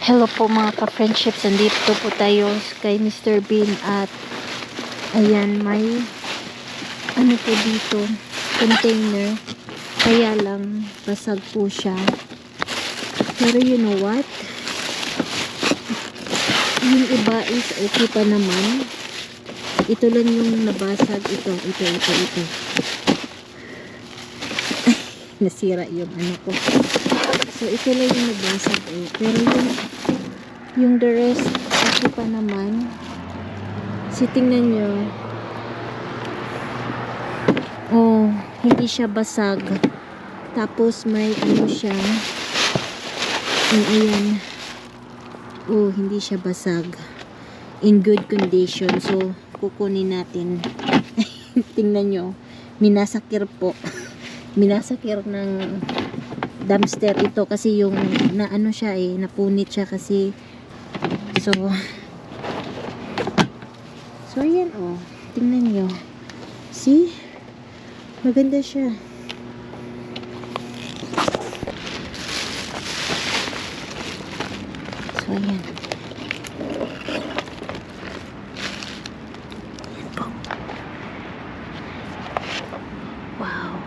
Hello po mga ka-friendships. Andito po tayo kay Mr. Bean at ayan may ano po dito container. Kaya lang basag po siya. Pero you know what? Yung iba is okay pa naman. Ito lang yung nabasag. Ito ito ito ito. Nasira yung ano ko so ito lang yung nabasag eh. Pero yung yung the rest okay pa naman. Si tingnan nyo. Oh hindi siya basag. Tapos may ano siya. Oh, ayan. Oh hindi siya basag. In good condition. So kukunin natin. Tingnan nyo. Minasakir po. Minasakir ng dumpster ito kasi yung na ano siya eh napunit siya kasi. So so ayan oh. Tingnan nyo see? Maganda siya. So ayan Ayan po. wow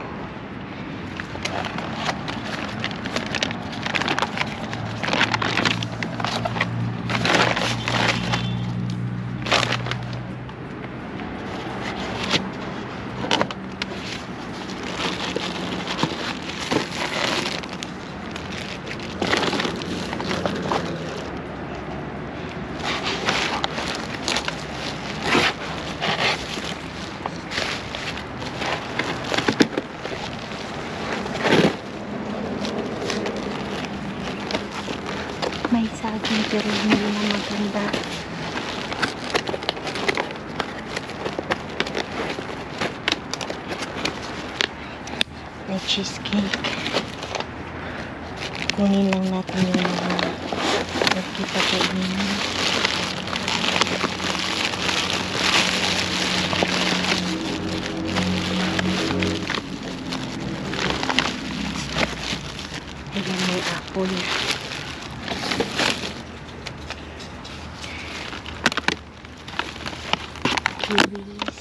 may saging pero hindi na maganda. May cheesecake. Kunin lang natin yung mga nagkita kainin Ayan, may apple. Kiwis.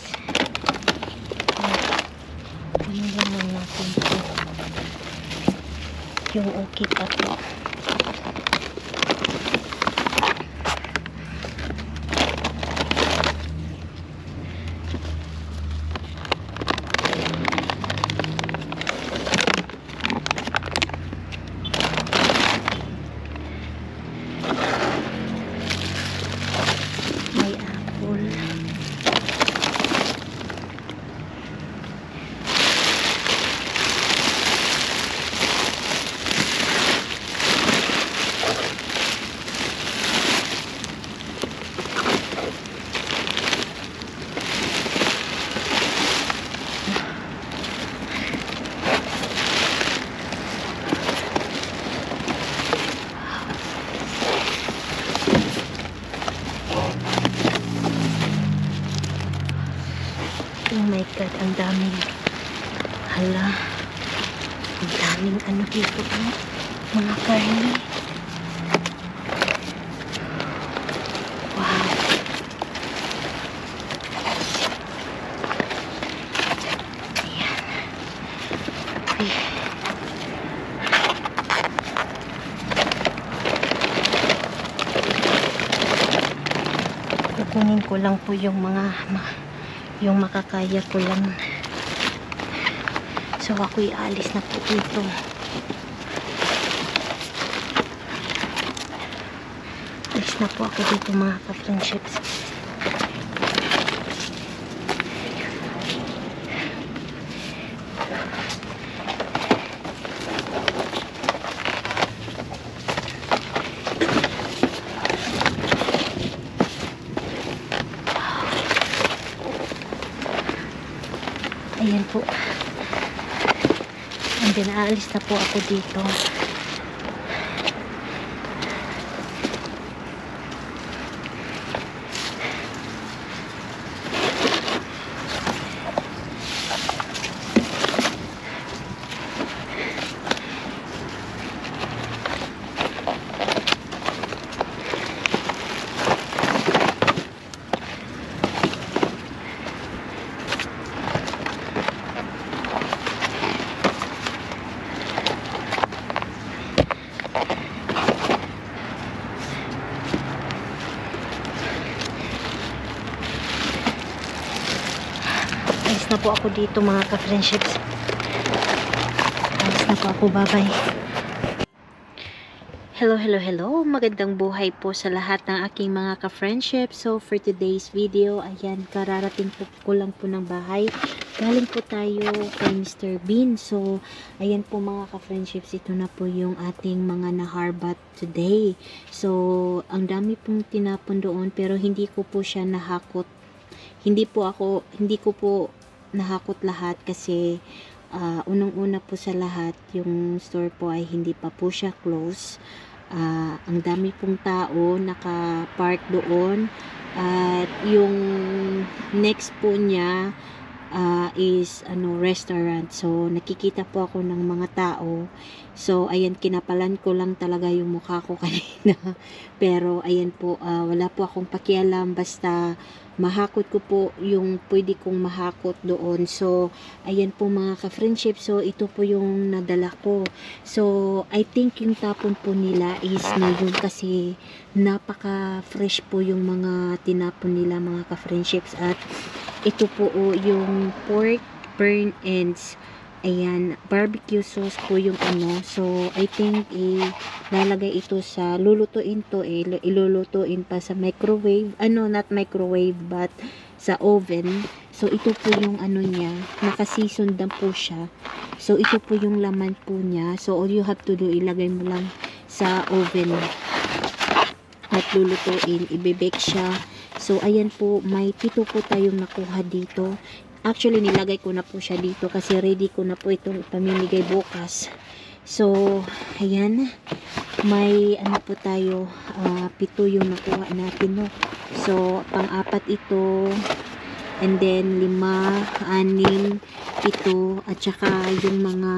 Ano naman natin ito? Yung okay pa to. May apple. Oh my God, ang daming hala. Ang daming ano dito oh. Mga karne. Wow. Ayan. Uy. Kukunin ko lang po yung mga yung makakaya ko lang so ako'y alis na po dito alis na po ako dito mga ka-friendships. Ayan po. And then aalis na po ako dito Ayos na po ako dito mga ka-friendships. Ayos na po ako. Bye-bye. Hello, hello, hello. Magandang buhay po sa lahat ng aking mga ka-friendship. So, for today's video, ayan, kararating po ko lang po ng bahay. Galing po tayo kay Mr. Bean. So, ayan po mga ka-friendships, ito na po yung ating mga naharbat today. So, ang dami pong tinapon doon, pero hindi ko po siya nahakot. Hindi po ako, hindi ko po nahakot lahat kasi ah, unang-una po sa lahat, yung store po ay hindi pa po siya close. Ah, ang dami pong tao naka-park doon at yung next po niya ah, is ano restaurant. So nakikita po ako ng mga tao. So ayan kinapalan ko lang talaga yung mukha ko kanina. Pero ayan po ah, wala po akong pakialam basta mahakot ko po yung pwede kong mahakot doon. So, ayan po mga ka-friendship. So, ito po yung nadala ko. So, I think yung tapon po nila is ngayon kasi napaka-fresh po yung mga tinapon nila mga ka-friendships. At ito po oh, yung pork burn ends. Ayan, barbecue sauce po yung ano. So, I think ilalagay ito sa lulutuin to eh. Ilulutuin pa sa microwave. Ano, not microwave but sa oven. So, ito po yung ano niya. Nakaseason na po siya. So, ito po yung laman po niya. So, all you have to do, ilagay mo lang sa oven. At lulutuin. Ibibake siya. So, ayan po. May pito po tayong nakuha dito. Actually, nilagay ko na po siya dito kasi ready ko na po itong pamimigay bukas. So, ayan. May ano po tayo, ah, pito yung nakuha natin, no? So, pang-apat ito. And then, lima, anim, pito, at saka yung mga,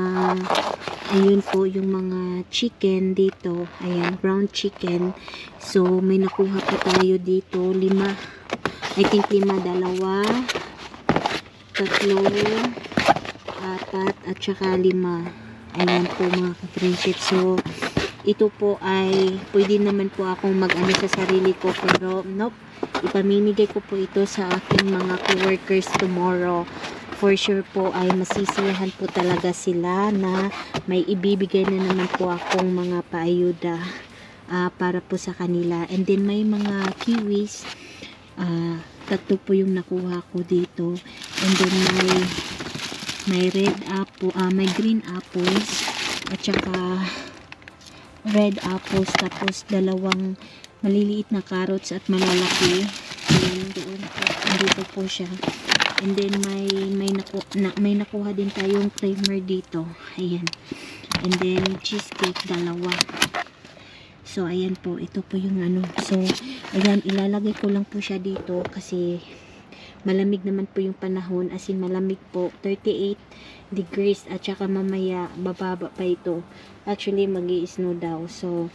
ayun po, yung mga chicken dito. Ayan, brown chicken. So, may nakuha po tayo dito, lima. I think lima, dalawa, tatlo, apat, at saka lima. Ayan po mga ka-friendship. So, ito po ay, pwede naman po akong mag-ano sa sarili ko. Pero, nope. Ipamimigay ko po ito sa aking mga co-workers tomorrow. For sure po ay masisiyahan po talaga sila na may ibibigay na naman po akong mga paayuda ah, para po sa kanila. And then may mga kiwis. ah tatlo po yung nakuha ko dito. And then may may red apple, ah, may green apples at saka red apples tapos dalawang maliliit na carrots at malalaki. Ayan doon po. Andito po siya. And then may may naku, na, may nakuha din tayong creamer dito. Ayan. And then cheesecake dalawa. So ayan po, ito po yung ano. So ayan ilalagay ko lang po siya dito kasi malamig naman po yung panahon as in malamig po 38 degrees at saka mamaya bababa pa ito actually mag snow daw so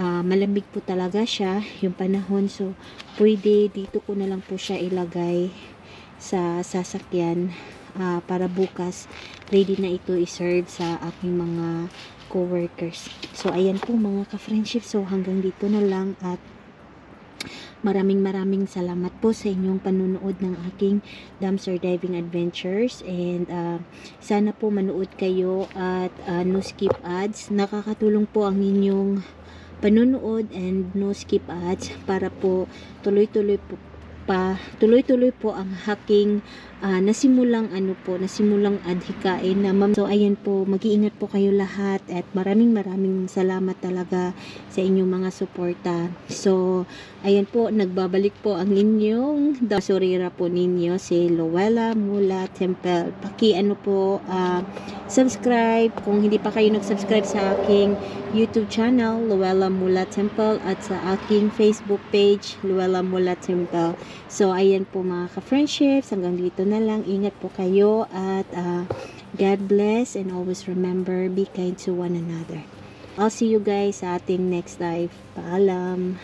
ah, malamig po talaga siya yung panahon so pwede dito ko na lang po siya ilagay sa sasakyan ah, para bukas ready na ito i-serve sa aking mga co-workers. So ayan po mga ka-friendship. So hanggang dito na lang at Maraming maraming salamat po sa inyong panunood ng aking dumpster diving adventures. And uh, sana po manood kayo at uh, no skip ads. Nakakatulong po ang inyong panunood and no skip ads para po tuloy-tuloy po pa tuloy-tuloy po ang hacking ah, nasimulang ano po nasimulang adhikain na ma'am. So ayan po mag-iingat po kayo lahat at maraming maraming salamat talaga sa inyong mga suporta. So ayan po nagbabalik po ang inyong dasurira po ninyo si Luella Mula Temple. Paki ano po ah, subscribe. Kung hindi pa kayo nag-subscribe sa aking YouTube channel Luella Mula Temple at sa aking Facebook page Luella Mula Temple So, ayan po mga ka-friendships. Hanggang dito na lang. Ingat po kayo at uh, God bless and always remember, be kind to one another. I'll see you guys sa ating next live. Paalam!